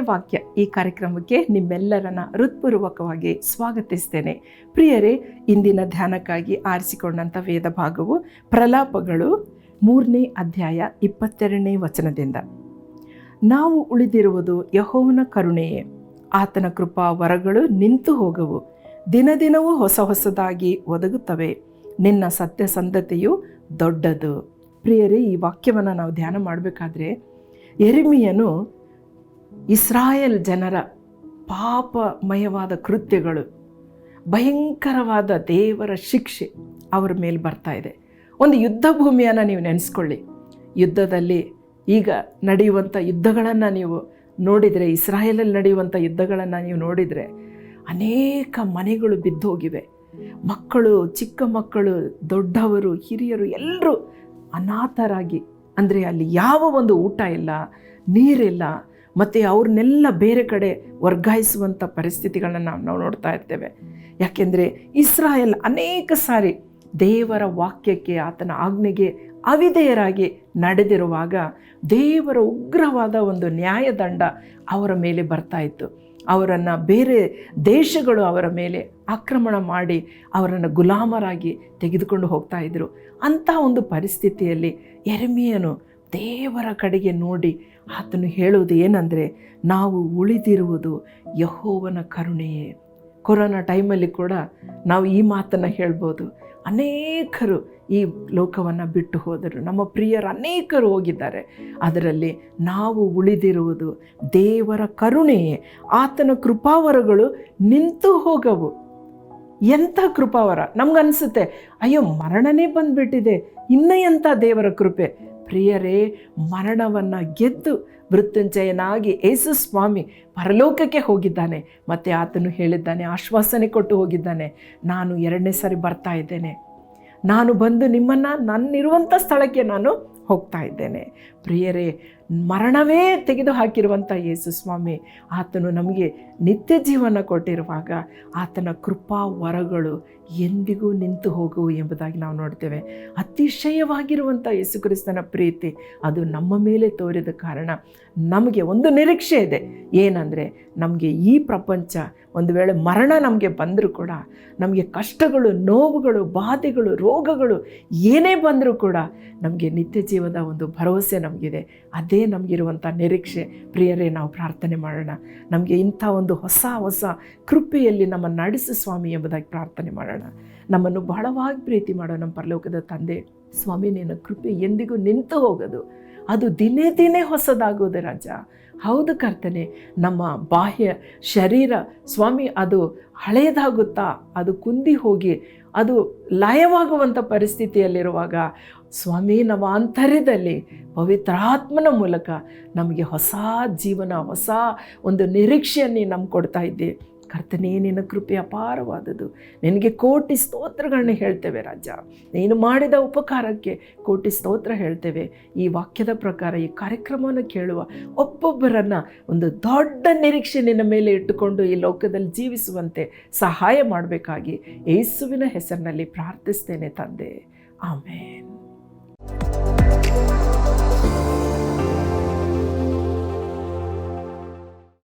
ವಾಕ್ಯ ಈ ಕಾರ್ಯಕ್ರಮಕ್ಕೆ ನಿಮ್ಮೆಲ್ಲರನ್ನ ಹೃತ್ಪೂರ್ವಕವಾಗಿ ಸ್ವಾಗತಿಸ್ತೇನೆ. ಪ್ರಿಯರೇ, ಇಂದಿನ ಧ್ಯಾನಕ್ಕಾಗಿ ಆರಿಸಿಕೊಂಡಂಥ ವೇದ ಭಾಗವು ಪ್ರಲಾಪಗಳು ಮೂರನೇ ಅಧ್ಯಾಯ ಇಪ್ಪತ್ತೆರಡನೇ ವಚನದಿಂದ. ನಾವು ಉಳಿದಿರುವುದು ಯಹೋವನ ಕರುಣೆಯೇ. ಆತನ ಕೃಪಾ ವರಗಳು ನಿಂತು ಹೋಗವು. ದಿನದಿನವೂ ಹೊಸ ಹೊಸದಾಗಿ ಒದಗುತ್ತವೆ. ನಿನ್ನ ಸತ್ಯಸಂಧತೆಯು ದೊಡ್ಡದು. ಪ್ರಿಯರೇ, ಈ ವಾಕ್ಯವನ್ನು ನಾವು ಧ್ಯಾನ ಮಾಡಬೇಕಾದ್ರೆ ಎರಿಮಿಯನು ಇಸ್ರಾಯೇಲ್ ಜನರ ಪಾಪಮಯವಾದ ಕೃತ್ಯಗಳು, ಭಯಂಕರವಾದ ದೇವರ ಶಿಕ್ಷೆ ಅವರ ಮೇಲೆ ಬರ್ತಾ ಇದೆ. ಒಂದು ಯುದ್ಧ ಭೂಮಿಯನ್ನು ನೀವು ನೆನೆಸ್ಕೊಳ್ಳಿ. ಯುದ್ಧದಲ್ಲಿ ಈಗ ನಡೆಯುವಂಥ ಯುದ್ಧಗಳನ್ನು ನೀವು ನೋಡಿದರೆ, ಇಸ್ರಾಯೇಲಲ್ಲಿ ನಡೆಯುವಂಥ ಯುದ್ಧಗಳನ್ನು ನೀವು ನೋಡಿದರೆ ಅನೇಕ ಮನೆಗಳು ಬಿದ್ದು ಹೋಗಿವೆ ಮಕ್ಕಳು, ಚಿಕ್ಕ ಮಕ್ಕಳು, ದೊಡ್ಡವರು, ಹಿರಿಯರು ಎಲ್ಲರೂ ಅನಾಥರಾಗಿ, ಅಂದರೆ ಅಲ್ಲಿ ಯಾವ ಒಂದು ಊಟ ಇಲ್ಲ, ನೀರಿಲ್ಲ ಮತ್ತು ಅವ್ರನ್ನೆಲ್ಲ ಬೇರೆ ಕಡೆ ವರ್ಗಾಯಿಸುವಂಥ ಪರಿಸ್ಥಿತಿಗಳನ್ನು ನಾವು ನೋಡ್ತಾ ಇರ್ತೇವೆ. ಯಾಕೆಂದರೆ ಇಸ್ರಾಯೇಲ್ ಅನೇಕ ಸಾರಿ ದೇವರ ವಾಕ್ಯಕ್ಕೆ ಆತನ ಆಜ್ಞೆಗೆ ಅವಿಧೇಯರಾಗಿ ನಡೆದಿರುವಾಗ ದೇವರ ಉಗ್ರವಾದ ಒಂದು ನ್ಯಾಯದಂಡ ಅವರ ಮೇಲೆ ಬರ್ತಾ ಇತ್ತು. ಅವರನ್ನು ಬೇರೆ ದೇಶಗಳು ಅವರ ಮೇಲೆ ಆಕ್ರಮಣ ಮಾಡಿ ಅವರನ್ನು ಗುಲಾಮರಾಗಿ ತೆಗೆದುಕೊಂಡು ಹೋಗ್ತಾ ಇದ್ದರು ಅಂಥ ಒಂದು ಪರಿಸ್ಥಿತಿಯಲ್ಲಿ ಎರೆಮಿಯನು ದೇವರ ಕಡೆಗೆ ನೋಡಿ ಆತನು ಹೇಳುವುದು ಏನಂದರೆ, ನಾವು ಉಳಿದಿರುವುದು ಯಹೋವನ ಕರುಣೆಯೇ. ಕೊರೋನಾ ಟೈಮಲ್ಲಿ ಕೂಡ ನಾವು ಈ ಮಾತನ್ನು ಹೇಳ್ಬೋದು. ಅನೇಕರು ಈ ಲೋಕವನ್ನು ಬಿಟ್ಟು ಹೋದರು. ನಮ್ಮ ಪ್ರಿಯರು ಅನೇಕರು ಹೋಗಿದ್ದಾರೆ. ಅದರಲ್ಲಿ ನಾವು ಉಳಿದಿರುವುದು ದೇವರ ಕರುಣೆಯೇ. ಆತನ ಕೃಪಾವರಗಳು ನಿಂತು ಹೋಗವು. ಎಂಥ ಕೃಪಾವರ? ನಮ್ಗನ್ಸುತ್ತೆ, ಅಯ್ಯೋ ಮರಣನೇ ಬಂದುಬಿಟ್ಟಿದೆ. ಇನ್ನೂ ಎಂಥ ದೇವರ ಕೃಪೆ? ಪ್ರಿಯರೇ, ಮರಣವನ್ನು ಗೆದ್ದು ಮೃತ್ಯುಂಜಯನಾಗಿ ಯೇಸು ಸ್ವಾಮಿ ಪರಲೋಕಕ್ಕೆ ಹೋಗಿದ್ದಾನೆ. ಮತ್ತು ಆತನು ಹೇಳಿದ್ದಾನೆ, ಆಶ್ವಾಸನೆ ಕೊಟ್ಟು ಹೋಗಿದ್ದಾನೆ, ನಾನು ಎರಡನೇ ಸಾರಿ ಬರ್ತಾ ಇದ್ದೇನೆ. ನಾನು ಬಂದು ನಿಮ್ಮನ್ನು ನನ್ನಿರುವಂಥ ಸ್ಥಳಕ್ಕೆ ನಾನು ಹೋಗ್ತಾ ಇದ್ದೇನೆ. ಪ್ರಿಯರೇ ಮರಣವೇ ತೆಗೆದು ಹಾಕಿರುವಂಥ ಯೇಸು ಸ್ವಾಮಿ, ಆತನು ನಮಗೆ ನಿತ್ಯ ಜೀವನ ಕೊಟ್ಟಿರುವಾಗ ಆತನ ಕೃಪಾ ವರಗಳು ಎಂದಿಗೂ ನಿಂತು ಹೋಗುವು ಎಂಬುದಾಗಿ ನಾವು ನೋಡ್ತೇವೆ. ಅತಿಶಯವಾಗಿರುವಂಥ ಯೇಸು ಕ್ರಿಸ್ತನ ಪ್ರೀತಿ, ಅದು ನಮ್ಮ ಮೇಲೆ ತೋರಿದ ಕಾರಣ ನಮಗೆ ಒಂದು ನಿರೀಕ್ಷೆ ಇದೆ. ಏನಂದರೆ, ನಮಗೆ ಈ ಪ್ರಪಂಚ, ಒಂದು ವೇಳೆ ಮರಣ ನಮಗೆ ಬಂದರೂ ಕೂಡ, ನಮಗೆ ಕಷ್ಟಗಳು, ನೋವುಗಳು, ಬಾಧೆಗಳು, ರೋಗಗಳು ಏನೇ ಬಂದರೂ ಕೂಡ ನಮಗೆ ನಿತ್ಯ ಜೀವದ ಒಂದು ಭರವಸೆ ನಮಗಿದೆ. ಅದೇ ನಮಗಿರುವಂಥ ನಿರೀಕ್ಷೆ, ಪ್ರಿಯರೇ, ನಾವು ಪ್ರಾರ್ಥನೆ ಮಾಡೋಣ. ನಮಗೆ ಇಂಥ ಒಂದು ಹೊಸ ಹೊಸ ಕೃಪೆಯಲ್ಲಿ ನಮ್ಮ ನಡೆಸು ಸ್ವಾಮಿ ಎಂಬುದಾಗಿ ಪ್ರಾರ್ಥನೆ ಮಾಡೋಣ. ನಮ್ಮನ್ನು ಬಹಳವಾಗಿ ಪ್ರೀತಿ ಮಾಡೋ ನಮ್ಮ ಪರಲೋಕದ ತಂದೆ, ಸ್ವಾಮಿ, ನಿನ್ನ ಕೃಪೆ ಎಂದಿಗೂ ನಿಂತು ಹೋಗೋದು. ಅದು ದಿನೇ ದಿನೇ ಹೊಸದಾಗೋದು ರಾಜ. ಹೌದು ಕರ್ತನೆ, ನಮ್ಮ ಬಾಹ್ಯ ಶರೀರ ಸ್ವಾಮಿ, ಅದು ಹಳೆಯದಾಗುತ್ತಾ ಅದು ಕುಂದಿ ಹೋಗಿ, ಅದು ಲಯವಾಗುವಂಥ ಪರಿಸ್ಥಿತಿಯಲ್ಲಿರುವಾಗ ಸ್ವಾಮಿ, ನಮ್ಮ ಆಂತರ್ಯದಲ್ಲಿ ಪವಿತ್ರಾತ್ಮನ ಮೂಲಕ ನಮಗೆ ಹೊಸ ಜೀವನ, ಹೊಸ ಒಂದು ನಿರೀಕ್ಷೆಯನ್ನೇ ನಮ್ಗೆ ಕೊಡ್ತಾ ಇದ್ದೆ. ಕರ್ತನೇ, ನಿನ್ನ ಕೃಪೆ ಅಪಾರವಾದದ್ದು. ನಿನಗೆ ಕೋಟಿ ಸ್ತೋತ್ರಗಳನ್ನ ಹೇಳ್ತೇವೆ ರಾಜ. ನೀನು ಮಾಡಿದ ಉಪಕಾರಕ್ಕೆ ಕೋಟಿ ಸ್ತೋತ್ರ ಹೇಳ್ತೇವೆ. ಈ ವಾಕ್ಯದ ಪ್ರಕಾರ, ಈ ಕಾರ್ಯಕ್ರಮವನ್ನು ಕೇಳುವ ಒಬ್ಬೊಬ್ಬರನ್ನು ಒಂದು ದೊಡ್ಡ ನಿರೀಕ್ಷೆ ನಿನ್ನ ಮೇಲೆ ಇಟ್ಟುಕೊಂಡು ಈ ಲೋಕದಲ್ಲಿ ಜೀವಿಸುವಂತೆ ಸಹಾಯ ಮಾಡಬೇಕಾಗಿ ಯೇಸುವಿನ ಹೆಸರಿನಲ್ಲಿ ಪ್ರಾರ್ಥಿಸ್ತೇನೆ ತಂದೆ. ಆಮೇನ್.